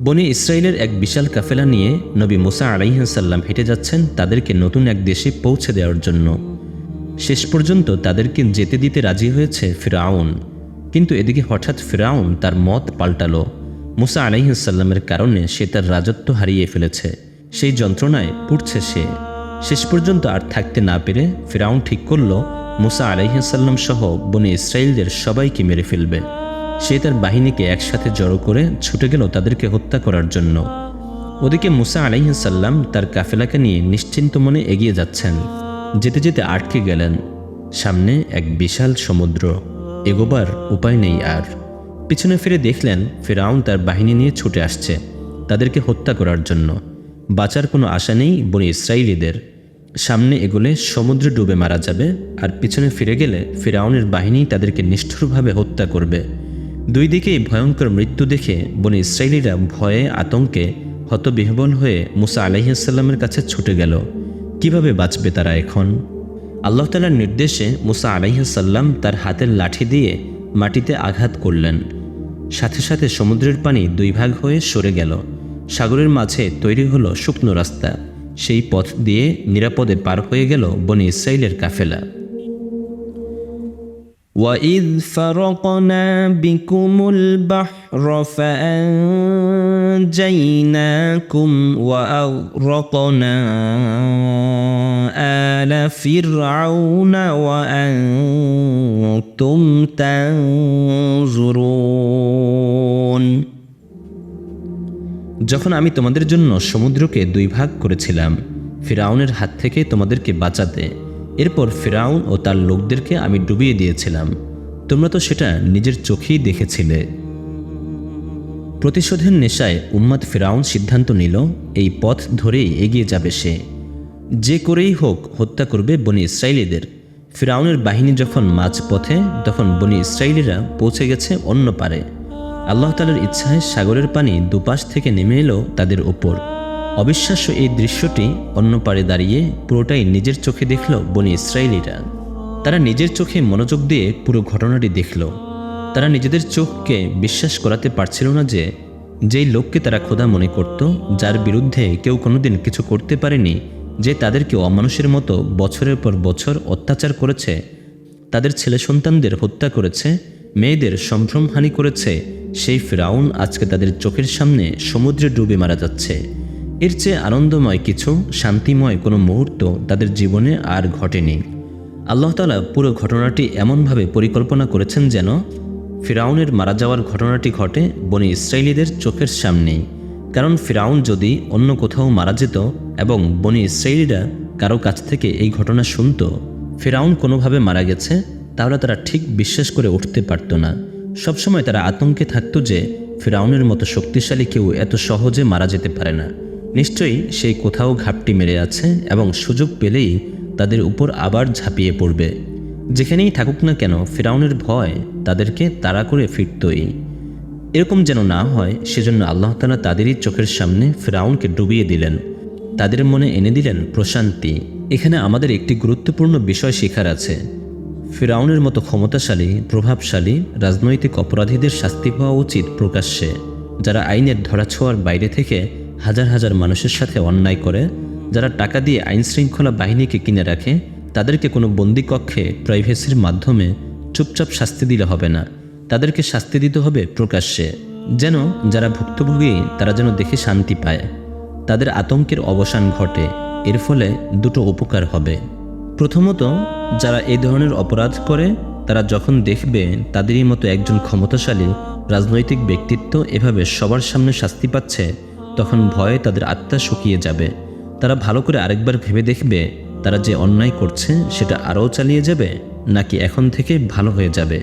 বনি ইসরায়েলের এক বিশাল কাফেলা নিয়ে নবী মুসা আলাইহাসাল্লাম হেঁটে যাচ্ছেন তাদেরকে নতুন এক দেশে পৌঁছে দেওয়ার জন্য। শেষ পর্যন্ত তাদেরকে যেতে দিতে রাজি হয়েছে ফিরাউন। কিন্তু এদিকে হঠাৎ ফিরাউন তার মত পাল্টালো। মুসা আলাইহাসাল্লামের কারণে সে তার রাজত্ব হারিয়ে ফেলেছে। সেই যন্ত্রণায় পুড়ছে সে। শেষ পর্যন্ত আর থাকতে না পেরে ফিরাউন ঠিক করল, মুসা আলাইহাসাল্লাম সহ বনি ইসরায়েলদের সবাইকে মেরে ফেলবে। সে তার বাহিনীকে একসাথে জড়ো করে ছুটে গেল তাদেরকে হত্যা করার জন্য। ওদিকে মুসা আলাইহাসাল্লাম তার কাফেলাকে নিয়ে নিশ্চিন্ত মনে এগিয়ে যাচ্ছেন। যেতে যেতে আটকে গেলেন। সামনে এক বিশাল সমুদ্র। এগোবার উপায় নেই আর। পিছনে ফিরে দেখলেন ফেরাউন তার বাহিনী নিয়ে ছুটে আসছে তাদেরকে হত্যা করার জন্য। বাঁচার কোনো আশা নেই বনি ইসরায়েলিদের সামনে এগোলে সমুদ্রে ডুবে মারা যাবে আর পিছনে ফিরে গেলে ফেরাউনের বাহিনী তাদেরকে নিষ্ঠুরভাবে হত্যা করবে। দুই দিকেই ভয়ঙ্কর মৃত্যু দেখে বনি ইসরায়েলিরা ভয়ে আতঙ্কে হতবিহবল হয়ে মুসা আলাইসাল্লামের কাছে ছুটে গেল। কীভাবে বাঁচবে তারা এখন? আল্লাহ তালার নির্দেশে মুসা আলাইসাল্লাম তার হাতের লাঠি দিয়ে মাটিতে আঘাত করলেন। সাথে সাথে সমুদ্রের পানি দুই ভাগ হয়ে সরে গেল। সাগরের মাঝে তৈরি হলো শুকনো রাস্তা। সেই পথ দিয়ে নিরাপদে পার হয়ে গেল বনি ইসরায়েলের কাফেলা। وإذ فرقنا بكم البحر فأنجيناكم وأغرقنا آل فرعون وأنتم تنظرون যখন আমি তোমাদের জন্য সমুদ্রকে দুই ভাগ করেছিলাম ফিরাউনের হাত থেকে তোমাদেরকে বাঁচাতে এরপর ফেরাউন ও তার লোকদেরকে আমি ডুবিয়ে দিয়েছিলাম। তোমরা তো সেটা নিজের চোখেই দেখেছিলে। প্রতিশোধের নেশায় উম্মাদ ফেরাউন সিদ্ধান্ত নিল, এই পথ ধরেই এগিয়ে যাবে সে। যে করেই হোক হত্যা করবে বনি ইসরায়েলিদের ফিরাউনের বাহিনী যখন মাঝ পথে তখন বনি ইসরায়েলিরা পৌঁছে গেছে অন্য পারে। আল্লাহ তালার ইচ্ছায় সাগরের পানি দুপাশ থেকে নেমে এলো তাদের ওপর। অবিশ্বাস্য এই দৃশ্যটি অন্য পারে দাঁড়িয়ে পুরোটাই নিজের চোখে দেখল বনি ইসরায়েলিরা। তারা নিজের চোখে মনোযোগ দিয়ে পুরো ঘটনাটি দেখল। তারা নিজেদের চোখকে বিশ্বাস করাতে পারছিল না যে, যেই লোককে তারা খোদা মনে করত, যার বিরুদ্ধে কেউ কোনোদিন কিছু করতে পারেনি, যে তাদেরকে অমানুষের মতো বছরের পর বছর অত্যাচার করেছে, তাদের ছেলে সন্তানদের হত্যা করেছে, মেয়েদের সম্ভ্রমহানি করেছে, সেই ফেরাউন আজকে তাদের চোখের সামনে সমুদ্রে ডুবে মারা যাচ্ছে। এর চেয়ে আনন্দময় কিছু, শান্তিময় কোনো মুহূর্ত তাদের জীবনে আর ঘটেনি। আল্লাহ তালা পুরো ঘটনাটি এমনভাবে পরিকল্পনা করেছেন যেন ফিরাউনের মারা যাওয়ার ঘটনাটি ঘটে বনি ইসরায়েলিদের চোখের সামনেই। কারণ ফিরাউন যদি অন্য কোথাও মারা যেত এবং বনি ইসরায়েলিরা কারও কাছ থেকে এই ঘটনা শুনত, ফিরাউন কোনোভাবে মারা গেছে, তাহলে তারা ঠিক বিশ্বাস করে উঠতে পারত না। সবসময় তারা আতঙ্কে থাকত যে ফিরাউনের মতো শক্তিশালী কেউ এত সহজে মারা যেতে পারে না। নিশ্চয়ই সেই কোথাও ঘাপটি মেরে আছে এবং সুযোগ পেলেই তাদের উপর আবার ঝাঁপিয়ে পড়বে। যেখানেই থাকুক না কেন, ফেরাউনের ভয় তাদেরকে তাড়া করে ফিরতই। এরকম যেন না হয়, সেজন্য আল্লাহ তালা তাদেরই চোখের সামনে ফেরাউনকে ডুবিয়ে দিলেন। তাদের মনে এনে দিলেন প্রশান্তি। এখানে আমাদের একটি গুরুত্বপূর্ণ বিষয় শেখার আছে। ফেরাউনের মতো ক্ষমতাশালী, প্রভাবশালী, রাজনৈতিক অপরাধীদের শাস্তি পাওয়া উচিত প্রকাশ্যে। যারা আইনের ধরাছোঁয়ার বাইরে থেকে হাজার হাজার মানুষের সাথে অন্যায় করে, যারা টাকা দিয়ে আইন শৃঙ্খলা বাহিনীকে কিনে রাখে, তাদেরকে কোনো বন্দি কক্ষে প্রাইভেসির মাধ্যমে চুপচাপ শাস্তি দিলে হবে না। তাদেরকে শাস্তি দিতে হবে প্রকাশ্যে। যেন যারা ভুক্তভোগী, তারা যেন দেখে শান্তি পায়। তাদের আতঙ্কের অবসান ঘটে। এর ফলে দুটো উপকার হবে। প্রথমত, যারা এই ধরনের অপরাধ করে, তারা যখন দেখবে তাদেরই মতো একজন ক্ষমতাশালী, রাজনৈতিক ব্যক্তিত্ব এভাবে সবার সামনে শাস্তি পাচ্ছে তখন ভয়ে তাদের আত্মা শুকিয়ে যাবে তারা ভালো করে আরেকবার ভেবে দেখবে তারা যে অন্যায় করছে সেটা আরও চালিয়ে যাবে নাকি এখন থেকে ভালো হয়ে যাবে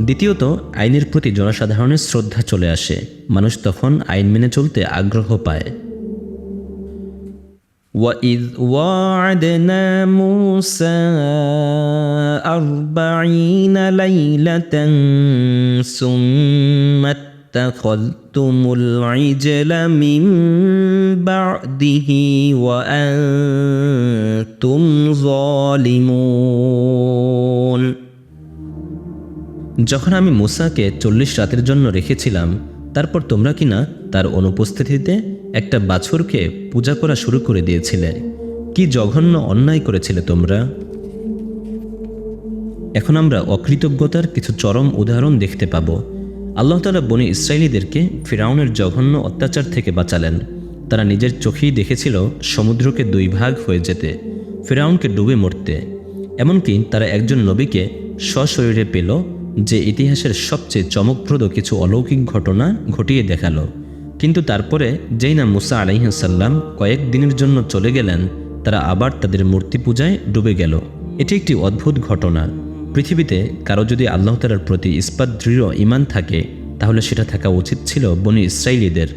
দ্বিতীয়ত আইনের প্রতি জনসাধারণের শ্রদ্ধা চলে আসে মানুষ তখন আইন মেনে চলতে আগ্রহ পায় وإذ واعدنا موسى أربعين ليلة ثم اتخذتم العجل من بعده وأنتم ظالمون যখন আমি মুসাকে চল্লিশ রাতের জন্য রেখেছিলাম তারপর তোমরা কিনা তার অনুপস্থিতিতে একটা বাছুরকে পূজা করা শুরু করে দিয়েছিলে কি জঘন্য অন্যায় করেছিলে তোমরা এখন আমরা অকৃতজ্ঞতার কিছু চরম উদাহরণ দেখতে পাব আল্লাহ তালা বনি ইসরায়েলিদেরকে ফিরাউনের জঘন্য অত্যাচার থেকে বাঁচালেন। তারা নিজের চোখেই দেখেছিল সমুদ্রকে দুই ভাগ হয়ে যেতে, ফিরাউনকে ডুবে মরতে। এমনকি তারা একজন নবীকে সশরীরে পেল, যে ইতিহাসের সবচেয়ে চমকপ্রদ কিছু অলৌকিক ঘটনা ঘটিয়ে দেখাল। কিন্তু তারপরে যেই না মুসা আলাইহাসাল্লাম কয়েক দিনের জন্য চলে গেলেন, তারা আবার তাদের মূর্তি পূজায় ডুবে গেল। এটি একটি অদ্ভুত ঘটনা। পৃথিবীতে কারও যদি আল্লাহ তালার প্রতি ইস্পাত দৃঢ় ইমান থাকে, তাহলে সেটা থাকা উচিত ছিল বনি ইসরায়েলিদের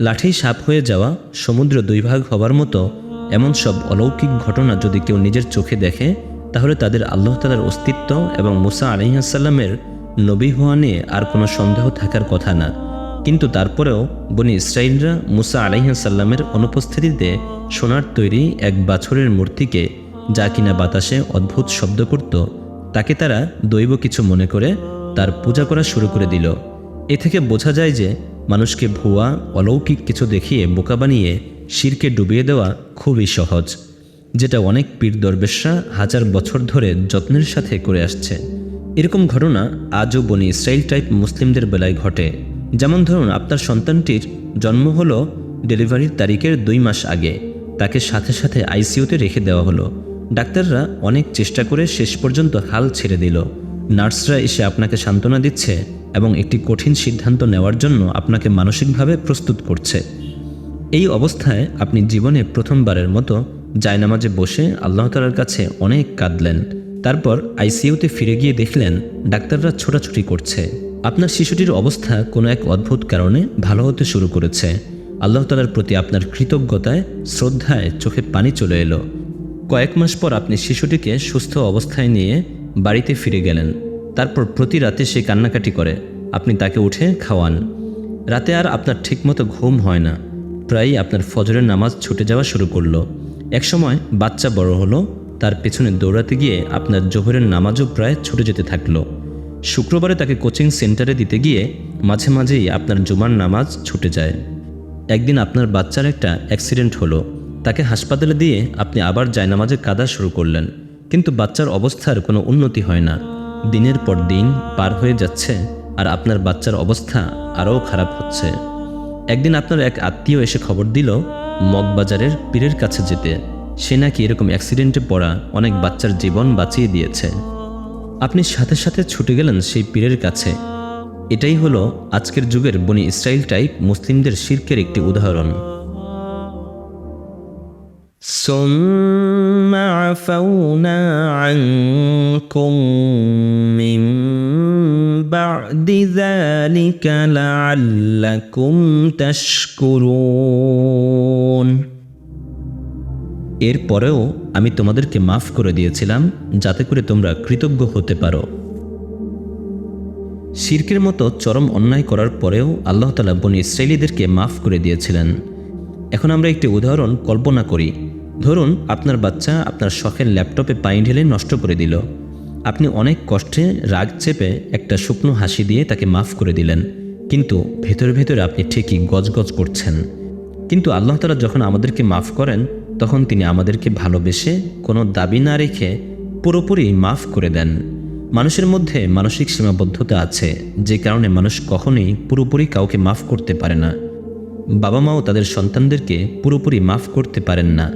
লাঠি সাপ হয়ে যাওয়া, সমুদ্র দুই ভাগ হবার মতো এমন সব অলৌকিক ঘটনা যদি কেউ নিজের চোখে দেখে, তাহলে তাদের আল্লাহ তালার অস্তিত্ব এবং মুসা আলহিহাসাল্লামের নবী হওয়া নিয়ে আর কোনো সন্দেহ থাকার কথা না। কিন্তু তারপরেও বনি ইসরায়েলরা মুসা আলাইহাসাল্লামের অনুপস্থিতিতে সোনার তৈরি এক বাছরের মূর্তিকে যা কিনা বাতাসে অদ্ভুত শব্দ করত তাকে তারা দৈব কিছু মনে করে তার পূজা করা শুরু করে দিল। এ থেকে বোঝা যায় যে মানুষকে ভুয়া, অলৌকিক কিছু দেখিয়ে বোকা বানিয়ে শিরকে ডুবিয়ে দেওয়া খুবই সহজ, যেটা অনেক পীর দরবেশরা হাজার বছর ধরে যত্নের সাথে করে আসছে। এরকম ঘটনা আজও বনি ইসরায়েল টাইপ মুসলিমদের বেলায় ঘটে। যেমন ধরুন, আপনার সন্তানটির জন্ম হলো ডেলিভারির তারিখের দুই মাস আগে। তাকে সাথে সাথে আইসিইউতে রেখে দেওয়া হলো। ডাক্তাররা অনেক চেষ্টা করে শেষ পর্যন্ত হাল ছেড়ে দিল। নার্সরা এসে আপনাকে সান্ত্বনা দিচ্ছে এবং একটি কঠিন সিদ্ধান্ত নেওয়ার জন্য আপনাকে মানসিকভাবে প্রস্তুত করছে। এই অবস্থায় আপনি জীবনে প্রথমবারের মতো জায়নামাজে বসে আল্লাহ তালার কাছে অনেক কাঁদলেন। তারপর আইসিইউতে ফিরে গিয়ে দেখলেন, ডাক্তাররা ছোটাছুটি করছে। আপনার শিশুটির অবস্থা কোনো এক অদ্ভুত কারণে ভালো হতে শুরু করেছে। আল্লাহ তালার প্রতি আপনার কৃতজ্ঞতায়, শ্রদ্ধায় চোখে পানি চলে এলো। কয়েক মাস পর আপনি শিশুটিকে সুস্থ অবস্থায় নিয়ে বাড়িতে ফিরে গেলেন। তারপর প্রতি রাতে সে কান্নাকাটি করে। আপনি তাকে উঠে খাওয়ান। রাতে আর আপনার ঠিকমতো ঘুম হয় না। প্রায়ই আপনার ফজরের নামাজ ছুটে যাওয়া শুরু করল। একসময় বাচ্চা বড় হলো। তার পেছনে দৌড়াতে গিয়ে আপনার জোহরের নামাজও প্রায় ছুটে যেতে থাকল। শুক্রবারে তাকে কোচিং সেন্টারে দিতে গিয়ে মাঝে মাঝেই আপনার জুমার নামাজ ছুটে যায়। একদিন আপনার বাচ্চার একটা অ্যাক্সিডেন্ট হলো। তাকে হাসপাতালে দিয়ে আপনি আবার জায়নামাজে কাদা শুরু করলেন। কিন্তু বাচ্চার অবস্থার কোনো উন্নতি হয় না। দিনের পর দিন পার হয়ে যাচ্ছে আর আপনার বাচ্চার অবস্থা আরও খারাপ হচ্ছে। একদিন আপনার এক আত্মীয় এসে খবর দিল, মগবাজারের পীরের কাছে যেতে। সে নাকি এরকম অ্যাক্সিডেন্টে পড়া অনেক বাচ্চার জীবন বাঁচিয়ে দিয়েছে। আপনি সাথে সাথে ছুটে গেলেন সেই পীরের কাছে। এটাই হলো আজকের যুগের বনি ইসরায়েল টাইপ মুসলিমদের শির্কের একটি উদাহরণ। ثم عفونا عنكم من بعد ذلك لعلكم تشكرون এরপরেও আমি তোমাদেরকে মাফ করে দিয়েছিলাম যাতে করে তোমরা কৃতজ্ঞ হতে পারো শির্কের মতো চরম অন্যায় করার পরেও আল্লাহ তালা বনি ইসরায়েলিদেরকে মাফ করে দিয়েছিলেন এখন আমরা একটি উদাহরণ কল্পনা করি ধরুন আপনার বাচ্চা আপনার শখের ল্যাপটপে পানি ঢেলে নষ্ট করে দিল। আপনি অনেক কষ্টে রাগ চেপে একটা শুকনো হাসি দিয়ে তাকে মাফ করে দিলেন। কিন্তু ভেতরে ভেতরে আপনি ঠিকই গজগজ করছেন। কিন্তু আল্লাহ তালা যখন আমাদেরকে মাফ করেন, তখন তিনি আমাদেরকে ভালোবেসে কোনো দাবি না রেখে পুরোপুরি মাফ করে দেন। মানুষের মধ্যে মানসিক সীমাবদ্ধতা আছে, যে কারণে মানুষ কখনোই পুরোপুরি কাউকে মাফ করতে পারে না। বাবা মাও তাদের সন্তানদেরকে পুরোপুরি মাফ করতে পারেন না।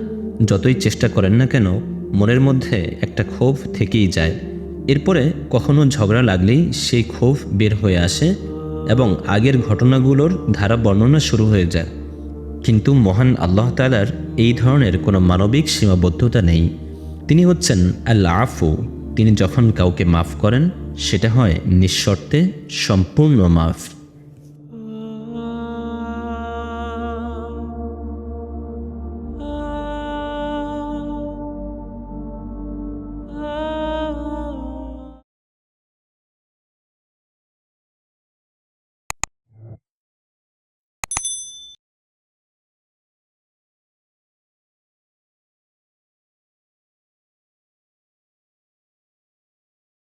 যতই চেষ্টা করেন না কেন, মনের মধ্যে একটা ক্ষোভ থেকেই যায়। এরপরে কখনো ঝগড়া লাগলেই সেই ক্ষোভ বের হয়ে আসে এবং আগের ঘটনাগুলোর ধারা বর্ণনা শুরু হয়ে যায়। কিন্তু মহান আল্লাহ তালার এই ধরনের কোনো মানবিক সীমাবদ্ধতা নেই। তিনি হচ্ছেন আল্লাহ আফু তিনি যখন কাউকে মাফ করেন, সেটা হয় নিঃশর্তে সম্পূর্ণ মাফ।